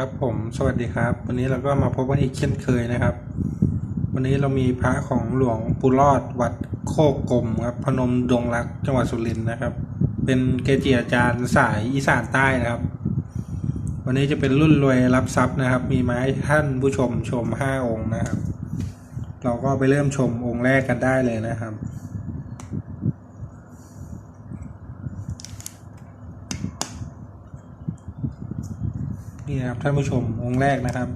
ครับผมสวัสดีครับ วันนี้เราก็มาพบกันอีกเช่นเคยนะครับ วันนี้เรามีพระของหลวงปู่รอดวัดโคกกลมครับพนมดงรักจังหวัดสุรินทร์นะครับ เป็นเกจิอาจารย์สายอีสานใต้นะครับ วันนี้จะเป็นรุ่นรวยรับทรัพย์นะครับ มีไม้ท่านผู้ชมชมห้าองค์นะครับ เราก็ไปเริ่มชมองค์แรกกันได้เลยนะครับ นี่นะครับท่านผู้ชมองค์แรกนะครับ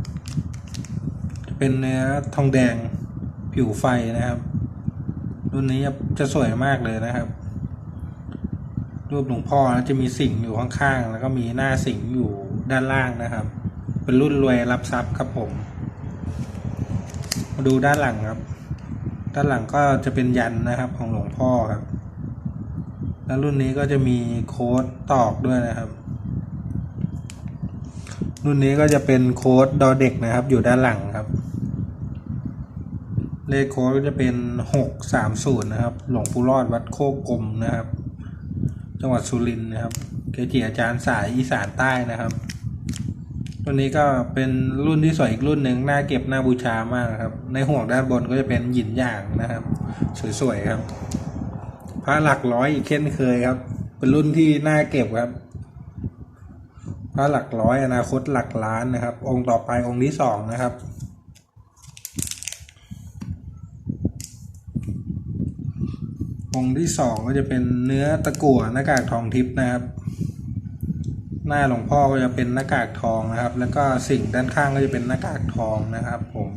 จะเป็นเนื้อทองแดงผิวไฟนะครับ รุ่นนี้จะสวยมากเลยนะครับ รูปหลวงพ่อนะจะมีสิงอยู่ข้างๆแล้วก็มีหน้าสิงอยู่ด้านล่างนะครับ เป็นรุ่นรวยรับทรัพย์ครับผม มาดูด้านหลังครับ ด้านหลังก็จะเป็นยันนะครับของหลวงพ่อครับ แล้วรุ่นนี้ก็จะมีโค้ดตอกด้วยนะครับ รุ่นนี้ก็จะเป็นโค้ดดอเด็กนะครับ อยู่ด้านหลังครับ เลขโค้ดก็จะเป็นหกสามศูนย์นะครับ หลวงปู่รอดวัดโคกกลมนะครับ จังหวัดสุรินทร์นะครับ เกจิอาจารย์สายอีสานใต้นะครับรุ่นนี้ก็เป็นรุ่นที่สวยอีกรุ่นหนึ่งน่าเก็บน่าบูชามากครับ ในห่วงด้านบนก็จะเป็นหยินหยางนะครับ สวยๆครับ พระหลักร้อยอีกเช่นเคยครับ เป็นรุ่นที่น่าเก็บครับ พระหลักร้อยอนาคตหลักล้านนะครับ องค์ต่อไปองค์ที่สองนะครับ องค์ที่สองก็จะเป็นเนื้อตะกั่วหน้ากากทองทิพย์นะครับ หน้าหลวงพ่อก็จะเป็นหน้ากากทองนะครับ แล้วก็สิ่งด้านข้างก็จะเป็นหน้ากากทองนะครับ ผม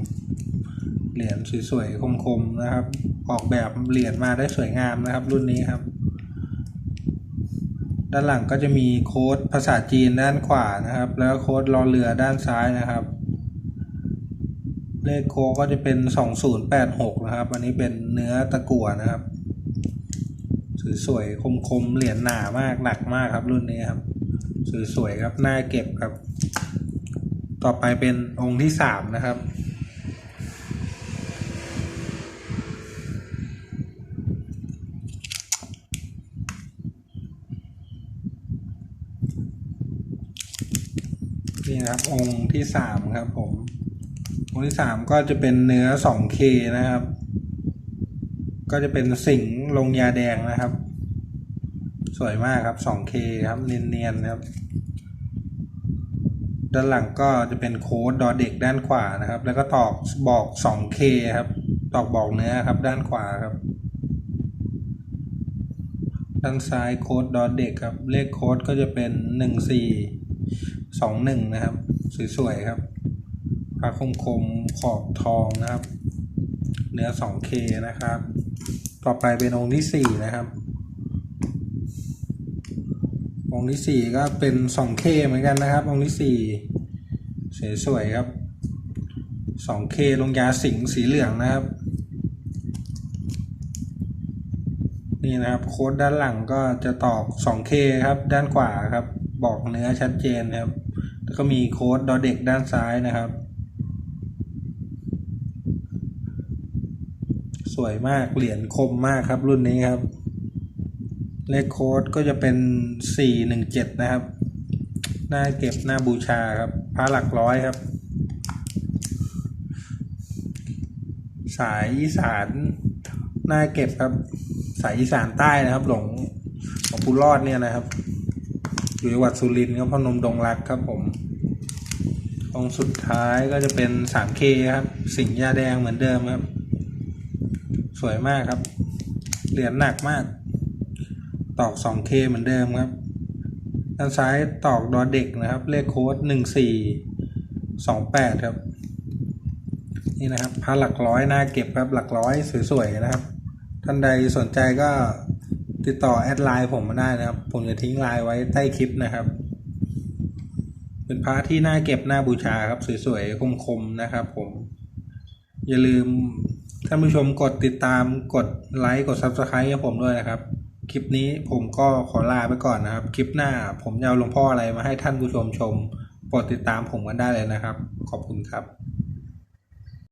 เหรียญสวยๆคมๆนะครับ ออกแบบเหรียญมาได้สวยงามนะครับ รุ่นนี้ครับ ด้านหลังก็จะมีโค้ดภาษาจีนด้านขวานะครับ แล้วโค้ดรอเรือด้านซ้ายนะครับ เลขโค้ดก็จะเป็น 2086 นะครับ อันนี้เป็นเนื้อตะกั่วนะครับ สวยๆคมๆเหรียญหนามากหนักมากครับรุ่นนี้ครับ สวยๆครับน่าเก็บครับ ต่อไปเป็นองค์ที่สามนะครับ นี่นะครับองค์ที่สามครับผม องค์ที่สามก็จะเป็นเนื้อ 2K นะครับ ก็จะเป็นสิงห์ลงยาแดงนะครับ สวยมากครับ 2K คครับเนียนๆนะครับ ด้านหลังก็จะเป็นโค้ดดอเด็กด้านขวานะครับ แล้วก็ตอกบอก 2K ครับ ตอกบอกเนื้อครับ ด้านขวาครับ ด้านซ้ายโค้ดดอเด็กครับ เลขโค้ดก็จะเป็น14ส สองหนึ่งนะครับ สวยๆครับพระคมคมขอบทองนะครับ เนื้อ 2K นะครับ ต่อไปเป็นองค์ที่สี่นะครับ องค์ที่สี่ก็เป็น 2K เหมือนกันนะครับ องค์ที่สี่สวยๆครับ 2K ลงยาสิงสีเหลืองนะครับนี่นะครับโค้ดด้านหลังก็จะตอก 2K ครับ ด้านขวาครับ บอกเนื้อชัดเจนครับ แล้วก็มีโค้ดดอเด็กด้านซ้ายนะครับ สวยมากเหรียญคมมากครับรุ่นนี้ครับ เลขโค้ดก็จะเป็น 417 นะครับ หน้าเก็บหน้าบูชาครับพระหลักร้อยครับ สายอีสานหน้าเก็บครับ สายอีสานใต้นะครับ หลวงหลวงปู่รอดเนี่ยนะครับ อยู่จังหวัดสุรินทร์ครับพนมดงรักครับผมองค์สุดท้ายก็จะเป็น 3K ครับ สิงห์ยาแดงเหมือนเดิมครับ สวยมากครับ เหรียญหนักมาก ตอก 2K เหมือนเดิมครับ ด้านซ้ายตอกดอเด็กนะครับ เลขโค้ด 1428 ครับ นี่นะครับพระหลักร้อยหน้าเก็บครับ หลักร้อยสวยๆนะครับ ท่านใดสนใจก็ ติดต่อแอดไลน์ผมมาได้นะครับ ผมจะทิ้งไลน์ไว้ใต้คลิปนะครับ เป็นพระที่น่าเก็บน่าบูชาครับ สวยๆคมๆนะครับ ผม อย่าลืมท่านผู้ชมกดติดตามกดไลค์กด Subscribe ให้ผมด้วยนะครับ คลิปนี้ผมก็ขอลาไปก่อนนะครับ คลิปหน้าผมจะเอาหลวงพ่ออะไรมาให้ท่านผู้ชมชมโปรดติดตามผมกันได้เลยนะครับ ขอบคุณครับ